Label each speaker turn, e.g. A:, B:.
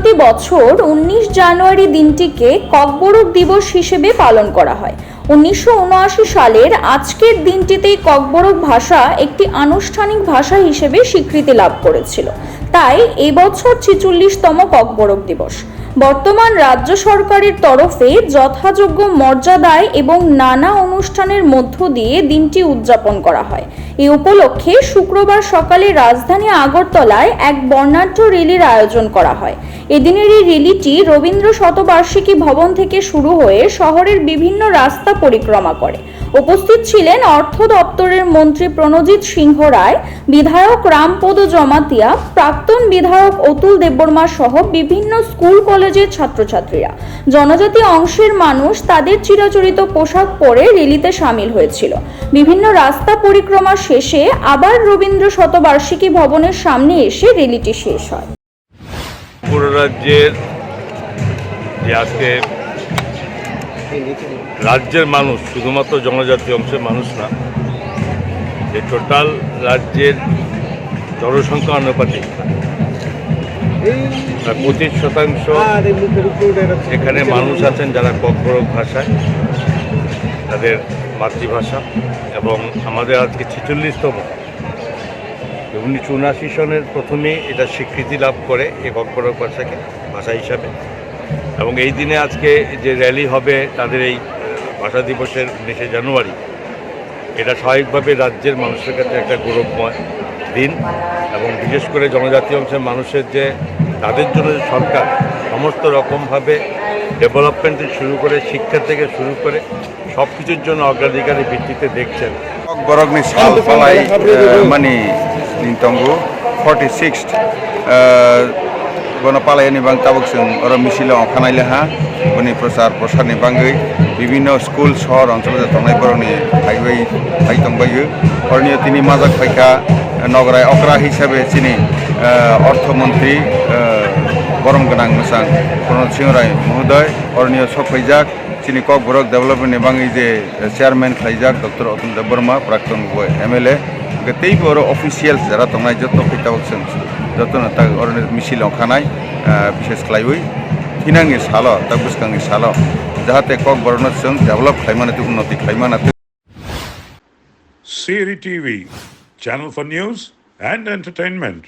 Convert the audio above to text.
A: প্রতি বছর উনিশ জানুয়ারি দিনটিকে ককবরক দিবস হিসেবে পালন করা হয়। উনিশশো উনআশি সালের আজকের দিনটিতেই ককবরক ভাষা একটি আনুষ্ঠানিক ভাষা হিসেবে স্বীকৃতি লাভ করেছিল। তাই এবছর ছিচল্লিশতম ককবরক দিবস। বর্তমান রাজ্য সরকারের তরফে যথাযোগ্য মর্যাদায় এবং নানা অনুষ্ঠানের মধ্য দিয়ে দিনটি উদযাপন করা হয়। এই উপলক্ষে শুক্রবার সকালে রাজধানী আগরতলায় এক বর্ণাঢ্য র্যালির আয়োজন করা হয়। এদিনের এই র্যালিটি রবীন্দ্র শতবার্ষিকী ভবন থেকে শুরু হয়ে শহরের বিভিন্ন রাস্তা পরিক্রমা করে। উপস্থিত ছিলেন অর্থ দপ্তরের মন্ত্রী প্রণজিৎ সিংহ রায়, বিধায়ক রামপদ জমাতিয়া, প্রাক্তন বিধায়ক অতুল দেববর্মা সহ বিভিন্ন স্কুল কলেজের ছাত্রছাত্রীরা। জনজাতি অংশের মানুষ তাদের চিরাচরিত পোশাক পরে র্যালিতে সামিল হয়েছিল। বিভিন্ন রাস্তা পরিক্রমা শেষে আবার রবীন্দ্র শতবার্ষিকী ভবনের সামনে এসে র্যালিটি শেষ হয়।
B: পুরো রাজ্যের যে আজকে রাজ্যের মানুষ, শুধুমাত্র জনজাতি অংশের মানুষ না, যে টোটাল রাজ্যের জনসংখ্যা প্রায় পঁচিশ শতাংশ এখানে মানুষ আছেন যারা ককবরক ভাষায়, তাদের মাতৃভাষা এবং আমাদের আজকে ছেচল্লিশতম। উনিশশো উনআশি সনের প্রথমে এটা স্বীকৃতি লাভ করে এই ককবরক ভাষাকে, ভাষা হিসাবে। এবং এই দিনে আজকে যে র্যালি হবে তাদের এই ভাষা দিবসের উনিশে জানুয়ারি, এটা স্বাভাবিকভাবে রাজ্যের মানুষের কাছে একটা গৌরবময় দিন এবং বিশেষ করে জনজাতি অংশের মানুষের যে, তাদের জন্য যে সরকার সমস্ত রকমভাবে ডেভেলপমেন্ট শুরু করে, শিক্ষা থেকে শুরু করে সব কিছুর জন্য অগ্রাধিকারের ভিত্তিতে দেখছেন।
C: Borogni Sal Palai Mani Nintonggu gono palayani bang tabuk sung oro misile ongkhanai leha boni prasar prasar ni bangui bibhinno school shor অঞ্চলে tongnai borokni thaibai thai tongbai orni tini majak paika নগরায় অগ্রা হিসাবে চিনি অর্থমন্ত্রী বরম গনাং মোসাং প্রণব সিং রায় মহোদয় অরণীয় সফৈজাক চিনি cock বরক development এবং এই যে চেয়ারম্যান খাইজাক ডক্টর অতুল দেব বর্মা প্রাক্তন এম এল এ তেই বড় অফিসিয়ালস যারা তোমায় যত পিতা जतन तक और मिसिल अखानाय विशेष खालायबाय थिनांनि साल दा गोसोखांनि साल जाहाथे कक बरनो जों डेभेलप खालामनानै उन्नति खालामनानै
D: सिरि TV channel for news and entertainment